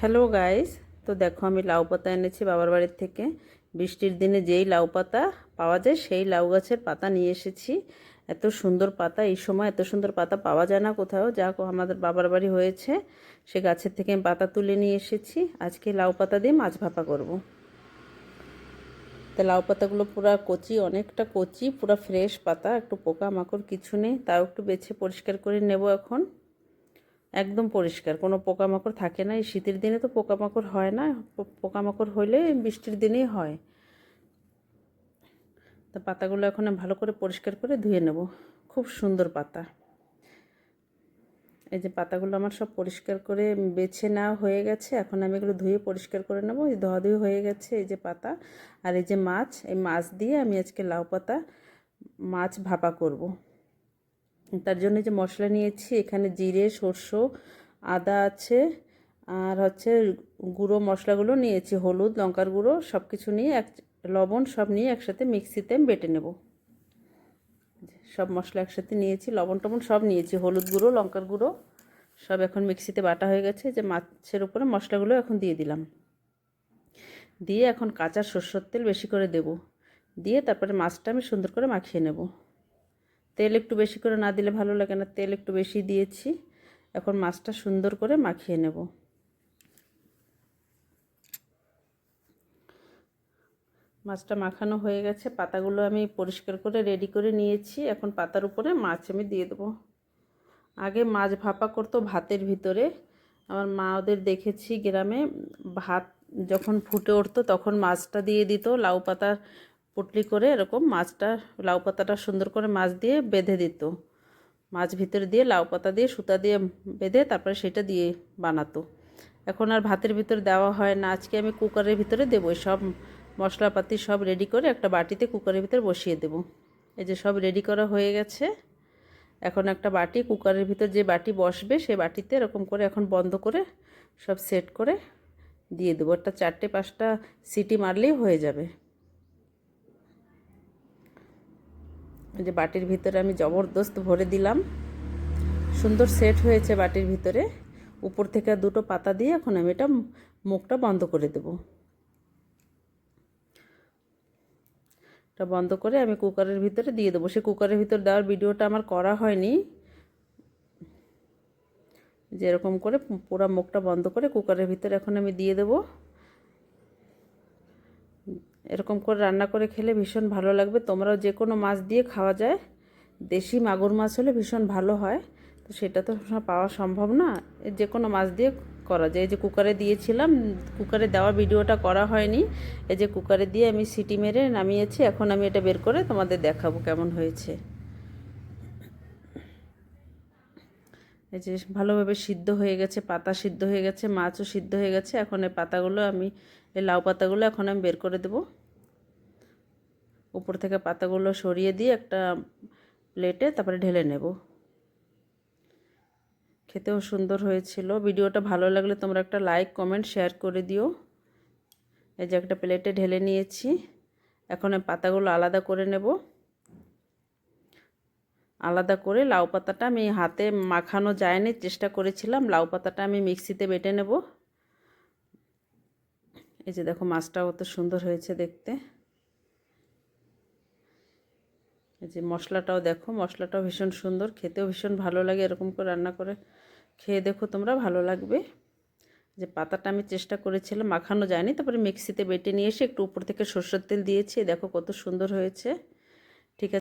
Hello guys, তো দেখো আমি লাউ পাতা এনেছি বাবার বাড়ির থেকে। বৃষ্টির দিনে যেই লাউ পাতা পাওয়া যায়, সেই লাউ গাছের পাতা নিয়ে এসেছি। এত সুন্দর পাতা, এই সময় এত সুন্দর পাতা পাওয়া যায় না কোথাও, যা আমাদের বাবার বাড়ি হয়েছে। সে গাছের থেকে আমি পাতা তুলে নিয়ে এসেছি। আজকে লাউ পাতা দিয়ে মাছ ভাপা করব। তো লাউ পাতাগুলো পুরো কচি, অনেকটা কচি, পুরো ফ্রেশ পাতা, একটু পোকা মাকড় কিছু নেই, তাও একটু বেছে পরিষ্কার করে নেব এখন। একদম পরিষ্কার। কোনো পোকামাকড় থাকে না। এই শীতের দিনে তো পোকামাকড় হয় না। পোকামাকড় হইলে বৃষ্টির দিনেই হয়। তা পাতাগুলো এখন ভালো করে পরিষ্কার করে ধুয়ে নেব। খুব সুন্দর পাতা। এই যে পাতাগুলো আমার সব পরিষ্কার করে বেছে নেওয়া হয়ে গেছে। এখন আমি এগুলো ধুয়ে পরিষ্কার করে নেব। এই ধোয়া ধুয়ে হয়ে গেছে এই যে পাতা। আর এই যে মাছ, এই মাছ দিয়ে আমি আজকে লাউ পাতা মাছ ভাপা করব। তার জন্য যে মশলা নিয়েছি, এখানে জিরে, সর্ষ, আদা আছে, আর হচ্ছে গুঁড়ো মশলাগুলো নিয়েছি, হলুদ, লঙ্কার গুঁড়ো সব কিছু নিয়ে এক, লবণ সব নিয়ে একসাথে মিক্সিতে বেটে নেব। সব মশলা একসাথে নিয়েছি, লবণ টবণ সব নিয়েছি, হলুদ গুঁড়ো, লঙ্কার গুঁড়ো, সব এখন মিক্সিতে বাটা হয়ে গেছে যে মাছের উপরে মশলাগুলো এখন দিয়ে দিলাম। দিয়ে এখন কাঁচা সর্ষের তেল বেশি করে দেব। দিয়ে তারপরে মাছটা আমি সুন্দর করে মাখিয়ে নেব। তেল একটু বেশি করে না দিলে ভালো লাগে না, তেল একটু বেশি দিয়েছি। এখন মাছটা সুন্দর করে মাখিয়ে নেব। মাছটা মাখানো হয়ে গেছে, পাতাগুলো আমি পরিষ্কার করে রেডি করে নিয়েছি। এখন পাতার উপরে মাছ আমি দিয়ে দেবো। আগে মাছ ভাপা করতো ভাতের ভিতরে। আমার মা ওদের দেখেছি গ্রামে, ভাত যখন ফুটে উঠতো তখন মাছটা দিয়ে দিত, লাউ পাতার পুটলি করে এরকম মাছটা, লাউ পাতাটা সুন্দর করে মাছ দিয়ে বেঁধে দিত। মাছ ভিতরে দিয়ে লাউ পাতা দিয়ে সুতা দিয়ে বেঁধে তারপরে সেটা দিয়ে বানাতো। এখন আর ভাতের ভিতরে দেওয়া হয় না। আজকে আমি কুকারের ভিতরে দেবো। সব মশলাপাতি সব রেডি করে একটা বাটিতে কুকারের ভিতরে বসিয়ে দেবো। এই যে সব রেডি করা হয়ে গেছে। এখন একটা বাটি, কুকারের ভিতর যে বাটি বসবে সেই বাটিতে এরকম করে এখন বন্ধ করে সব সেট করে দিয়ে দেবো। একটা চারটে পাঁচটা সিটি মারলেই হয়ে যাবে। যে বাটির ভিতরে আমি জবরদস্ত ভরে দিলাম। সুন্দর সেট হয়েছে বাটির ভিতরে। উপর থেকে দুটো পাতা দিয়ে এখন আমি এটা মুখটা বন্ধ করে দেবো। এটা বন্ধ করে আমি কুকারের ভিতরে দিয়ে দেবো। সে কুকারের ভিতর দেওয়ার ভিডিওটা আমার করা হয়নি। যেরকম করে পুরো মুখটা বন্ধ করে কুকারের ভিতরে এখন আমি দিয়ে দেবো। এরকম করে রান্না করে খেলে ভীষণ ভালো লাগবে। তোমরাও যে কোনো মাছ দিয়ে খাওয়া যায়। দেশি মাগুর মাছ হলে ভীষণ ভালো হয়। তো সেটা তো পাওয়া সম্ভব না। যে কোনো মাছ দিয়ে করা যায়। এই যে কুকারে দিয়েছিলাম, কুকারে দেওয়া ভিডিওটা করা হয়নি। এই যে কুকারে দিয়ে আমি সিটি মেরে নামিয়েছি। এখন আমি এটা বের করে তোমাদের দেখাবো কেমন হয়েছে। এই যে ভালোভাবে সিদ্ধ হয়ে গেছে, পাতা সিদ্ধ হয়ে গেছে, মাছও সিদ্ধ হয়ে গেছে। এখন এই পাতাগুলো আমি, এই লাউ পাতাগুলো এখন আমি বের করে দেব। উপর থেকে পাতাগুলো সরিয়ে দিয়ে একটা প্লেটে তারপরে ঢেলে নেব। খেতেও সুন্দর হয়েছিল। ভিডিওটা ভালো লাগলে তোমরা একটা লাইক, কমেন্ট, শেয়ার করে দিও। এই যে একটা প্লেটে ঢেলে নিয়েছি। এখন এই পাতাগুলো আলাদা করে নেব। আলাদা করে লাউ পাতাটা আমি হাতে মাখানো যায়নি, চেষ্টা করেছিলাম। লাউ পাতাটা আমি মিক্সিতে বেটে নেব। এই যে দেখো, মাছটাও কত সুন্দর হয়েছে দেখতে। এই যে মশলাটাও দেখো, মশলাটাও ভীষণ সুন্দর, খেতেও ভীষণ ভালো লাগে এরকম করে রান্না করে। খেয়ে দেখো তোমরা, ভালো লাগবে। যে পাতাটা আমি চেষ্টা করেছিলাম, মাখানো যায়নি, তারপরে মিক্সিতে বেটে নিয়ে এসে একটু উপর থেকে সর্ষের তেল দিয়েছি। দেখো কত সুন্দর হয়েছে।